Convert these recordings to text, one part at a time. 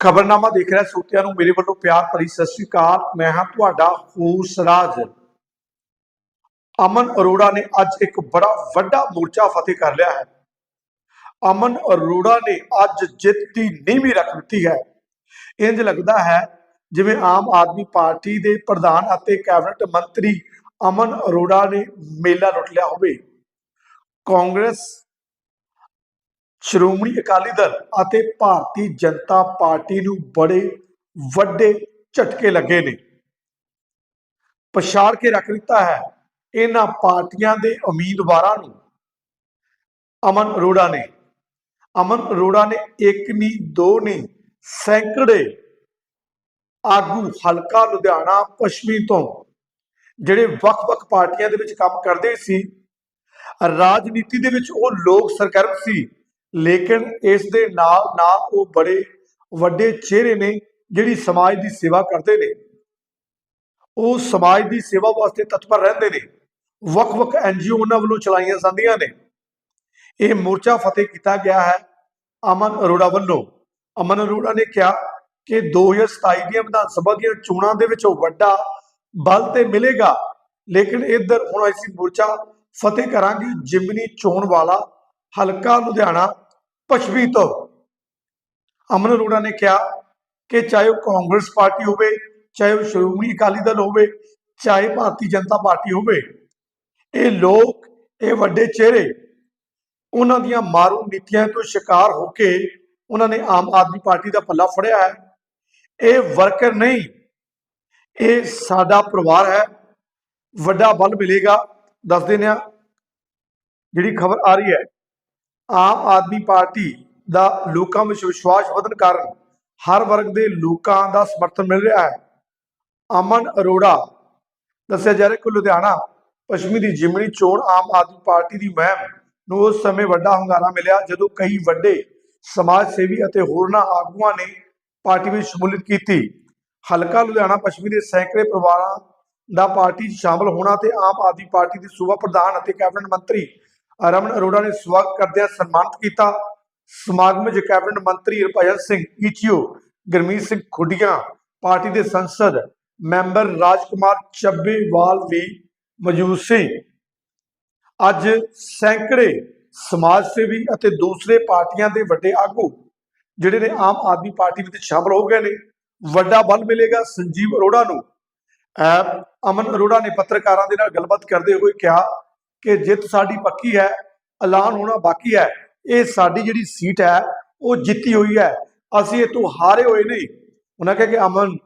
ਖਬਰਨਾਮਾ ਦੇਖ ਰਿਹਾ ਸਰੋਤਿਆਂ ਨੂੰ ਮੇਰੇ ਵੱਲੋਂ ਪਿਆਰ ਭਰੀ ਸਤਿ ਸ੍ਰੀ ਅਕਾਲ। ਮੈਂ ਹਾਂ ਤੁਹਾਡਾ ਹੂਸਰਾਜ। ਅਮਨ ਅਰੋੜਾ ਨੇ ਅੱਜ ਇੱਕ ਬੜਾ ਵੱਡਾ ਮੋਰਚਾ ਫਤਿਹ ਕਰ ਲਿਆ ਹੈ। ਅਮਨ ਅਰੋੜਾ ਨੇ ਅੱਜ ਜਿੱਤ ਦੀ ਨੀਵੀਂ ਰੱਖ ਦਿੱਤੀ ਹੈ। ਇੰਜ ਲੱਗਦਾ ਹੈ ਜਿਵੇਂ ਆਮ ਆਦਮੀ ਪਾਰਟੀ ਦੇ ਪ੍ਰਧਾਨ ਅਤੇ ਕੈਬਨਿਟ ਮੰਤਰੀ ਅਮਨ ਅਰੋੜਾ ਨੇ ਮੇਲਾ ਲੁੱਟ ਲਿਆ ਹੋਵੇ। ਕਾਂਗਰਸ ਸ਼੍ਰੋਮਣੀ ਅਕਾਲੀ ਦਲ ਅਤੇ ਭਾਰਤੀ ਜਨਤਾ ਪਾਰਟੀ ਨੂੰ ਬੜੇ ਵੱਡੇ ਝਟਕੇ ਲੱਗੇ ਨੇ। ਪਛਾੜ ਕੇ ਰੱਖ ਦਿੱਤਾ ਹੈ ਇਹਨਾਂ ਪਾਰਟੀਆਂ ਦੇ ਉਮੀਦਵਾਰਾਂ ਨੂੰ। ਅਮਨ ਅਰੋੜਾ ਨੇ, ਅਮਨ ਅਰੋੜਾ ਨੇ ਇੱਕ ਨਹੀਂ, ਦੋ ਨਹੀਂ, ਸੈਂਕੜੇ ਆਗੂ ਹਲਕਾ ਲੁਧਿਆਣਾ ਪੱਛਮੀ ਤੋਂ, ਜਿਹੜੇ ਵੱਖ-ਵੱਖ ਪਾਰਟੀਆਂ ਦੇ ਵਿੱਚ ਕੰਮ ਕਰਦੇ ਸੀ। ਰਾਜਨੀਤੀ ਦੇ ਵਿੱਚ ਉਹ ਲੋਕ ਸਰਗਰਮ ਸੀ। ਲੇਕਿਨ ਇਸ ਦੇ ਨਾਲ ਨਾਲ ਉਹ ਬੜੇ ਵੱਡੇ ਚਿਹਰੇ ਨੇ ਜਿਹੜੀ ਸਮਾਜ ਦੀ ਸੇਵਾ ਕਰਦੇ ਨੇ। ਉਹ ਸਮਾਜ ਦੀ ਸੇਵਾ ਵਾਸਤੇ ਤਤਪਰ ਰਹਿੰਦੇ ਨੇ। ਵੱਖ-ਵੱਖ ਐਨਜੀਓ ਉਹਨਾਂ ਵੱਲੋਂ ਚਲਾਈਆਂ ਜਾਂਦੀਆਂ ਨੇ। ਇਹ ਮੋਰਚਾ ਫਤਿਹ ਕੀਤਾ ਗਿਆ ਹੈ ਅਮਨ ਅਰੋੜਾ ਵੱਲੋਂ। ਅਮਨ ਅਰੋੜਾ ਨੇ ਕਿਹਾ ਕਿ 2027 ਦੀਆਂ ਵਿਧਾਨ ਸਭਾ ਦੀਆਂ ਚੋਣਾਂ ਦੇ ਵਿੱਚ ਉਹ ਵੱਡਾ ਬਲ ਤੇ ਮਿਲੇਗਾ। ਲੇਕਿਨ ਇੱਧਰ ਹੁਣ ਅਸੀਂ ਮੋਰਚਾ ਫਤਿਹ ਕਰਾਂਗੇ ਜਿਮਨੀ ਚੋਣ ਵਾਲਾ ਹਲਕਾ ਲੁਧਿਆਣਾ, ਪੱਛਮੀ ਤੋਂ। ਅਮਨ ਅਰੋੜਾ ਨੇ ਕਿਹਾ ਕਿ ਚਾਹੇ ਉਹ ਕਾਂਗਰਸ ਪਾਰਟੀ ਹੋਵੇ, ਚਾਹੇ ਉਹ ਸ਼੍ਰੋਮਣੀ ਅਕਾਲੀ ਦਲ ਹੋਵੇ, ਚਾਹੇ ਭਾਰਤੀ ਜਨਤਾ ਪਾਰਟੀ ਹੋਵੇ, ਇਹ ਲੋਕ, ਇਹ ਵੱਡੇ ਚਿਹਰੇ, ਉਹਨਾਂ ਦੀਆਂ ਮਾਰੂ ਨੀਤੀਆਂ ਤੋਂ ਸ਼ਿਕਾਰ ਹੋ ਕੇ ਉਹਨਾਂ ਨੇ ਆਮ ਆਦਮੀ ਪਾਰਟੀ ਦਾ ਪੱਲਾ ਫੜਿਆ ਹੈ। ਇਹ ਵਰਕਰ ਨਹੀਂ, ਇਹ ਸਾਡਾ ਪਰਿਵਾਰ ਹੈ। ਵੱਡਾ ਬਲ ਮਿਲੇਗਾ, ਦੱਸ ਦਿੰਦੇ ਹਾਂ ਜਿਹੜੀ ਖਬਰ ਆ ਰਹੀ ਹੈ। ਆਮ ਆਦਮੀ ਪਾਰਟੀ ਦਾ ਲੋਕਾਂ ਵਿੱਚ ਵਿਸ਼ਵਾਸ ਵਧਣ ਕਾਰਨ ਹਰ ਵਰਗ ਦੇ ਲੋਕਾਂ ਦਾ ਸਮਰਥਨ ਮਿਲ ਰਿਹਾ ਹੈ। ਅਮਨ ਅਰੋੜਾ ਦੱਸਿਆ ਜਾ ਰਿਹਾ ਕਿ ਲੁਧਿਆਣਾ ਪੱਛਮੀ ਦੀ ਜਿਮਣੀ ਚੋਣ ਆਮ ਆਦਮੀ ਪਾਰਟੀ ਦੀ ਮੁਹਿੰਮ ਨੂੰ ਉਸ ਸਮੇਂ ਵੱਡਾ ਹੁੰਗਾਰਾ ਮਿਲਿਆ ਜਦੋਂ ਕਈ ਵੱਡੇ ਸਮਾਜ ਸੇਵੀ ਅਤੇ ਹੋਰਨਾਂ ਆਗੂਆਂ ਨੇ ਪਾਰਟੀ ਵਿੱਚ ਸ਼ਮੂਲੀਅਤ ਕੀਤੀ। ਹਲਕਾ ਲੁਧਿਆਣਾ ਪੱਛਮੀ ਦੇ ਸੈਂਕੜੇ ਪਰਿਵਾਰਾਂ ਦਾ ਪਾਰਟੀ 'ਚ ਸ਼ਾਮਲ ਹੋਣਾ ਤੇ ਆਮ ਆਦਮੀ ਪਾਰਟੀ ਦੇ ਸੂਬਾ ਪ੍ਰਧਾਨ ਅਤੇ ਕੈਬਨਿਟ ਮੰਤਰੀ ਰਮਨ ਅਰੋੜਾ ਨੇ ਸਵਾਗਤ ਕਰਦਿਆਂ ਸਨਮਾਨਿਤ ਕੀਤਾ। ਸਮਾਗਮ ਵਿੱਚ ਕੈਬਨਿਟ ਮੰਤਰੀ ਰਪਾਇਲ ਸਿੰਘ ਈਚੀਓ ਗਰਮੀਤ ਸਿੰਘ ਖੁੱਡੀਆਂ, ਪਾਰਟੀ ਦੇ ਸੰਸਦ ਮੈਂਬਰ ਰਾਜਕੁਮਾਰ ਚੱਬੇਵਾਲ ਵੀ ਮੌਜੂਦ ਸੀ। ਅੱਜ ਸੈਂਕੜੇ ਸਮਾਜ ਸੇਵੀ ਅਤੇ ਦੂਸਰੇ ਪਾਰਟੀਆਂ ਦੇ ਵੱਡੇ ਆਗੂ ਜਿਹੜੇ ਨੇ ਆਮ ਆਦਮੀ ਪਾਰਟੀ ਵਿੱਚ ਸ਼ਾਮਲ ਹੋ ਗਏ ਨੇ। ਵੱਡਾ ਬਲ ਮਿਲੇਗਾ ਸੰਜੀਵ ਅਰੋੜਾ ਨੂੰ। ਅਮਨ ਅਰੋੜਾ ਨੇ ਪੱਤਰਕਾਰਾਂ ਦੇ ਨਾਲ ਗੱਲਬਾਤ ਕਰਦੇ ਹੋਏ ਕਿਹਾ ਕਿ ਜਿੱਤ ਸਾਡੀ ਪੱਕੀ ਹੈ, ਐਲਾਨ ਹੋਣਾ ਬਾਕੀ ਹੈ, ਇਹ ਸਾਡੀ ਜਿਹੜੀ ਸੀਟ ਹੈ, ਉਹ ਜਿੱਤੀ ਹੋਈ ਹੈ। ਅਸੀਂ ਇਹ ਤੋਂ ਹਾਰੇ ਹੋਏ ਨਹੀਂ। ਉਹਨਾਂ ਕਿਹਾ ਕਿ ਅਮਨ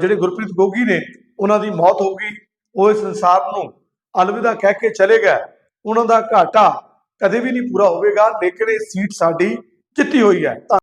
ਜਿਹੜੇ ਗੁਰਪ੍ਰੀਤ ਗੋਗੀ ਨੇ, ਉਹਨਾਂ ਦੀ ਮੌਤ ਹੋ ਗਈ। ਉਹ ਇਸ ਸੰਸਾਰ ਨੂੰ ਅਲਵਿਦਾ ਕਹਿ ਕੇ ਚਲੇ ਗਏ। ਉਹਨਾਂ ਦਾ ਘਾਟਾ ਕਦੇ ਵੀ ਨਹੀਂ ਪੂਰਾ ਹੋਵੇਗਾ, ਲੇਕਿਨ ਇਹ ਸੀਟ ਸਾਡੀ ਜਿੱਤੀ ਹੋਈ ਹੈ।